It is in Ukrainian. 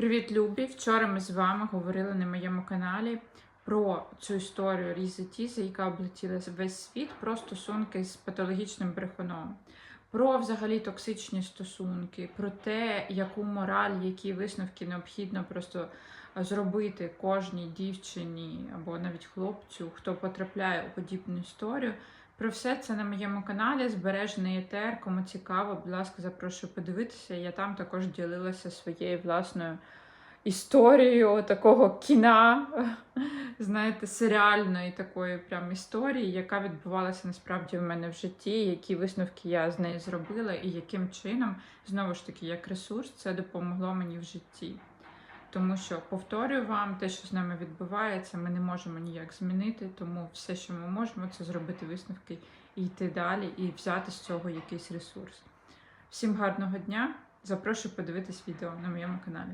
Привіт, Любі! Вчора ми з вами говорили на моєму каналі про цю історію Різи Тізи, яка облетіла весь світ, про стосунки з патологічним брехуном, про взагалі токсичні стосунки, про те, яку мораль, які висновки необхідно просто зробити кожній дівчині або навіть хлопцю, хто потрапляє у подібну історію. Про все це на моєму каналі збережений етер. Кому цікаво, будь ласка, запрошую подивитися. Я там також ділилася своєю власною історією такого кіна, знаєте, серіальної такої прям історії, яка відбувалася насправді в мене в житті, які висновки я з нею зробила, і яким чином, знову ж таки, як ресурс, це допомогло мені в житті. Тому що повторюю вам, те, що з нами відбувається, ми не можемо ніяк змінити. Тому все, що ми можемо, це зробити висновки і йти далі, і взяти з цього якийсь ресурс. Всім гарного дня! Запрошую подивитись відео на моєму каналі.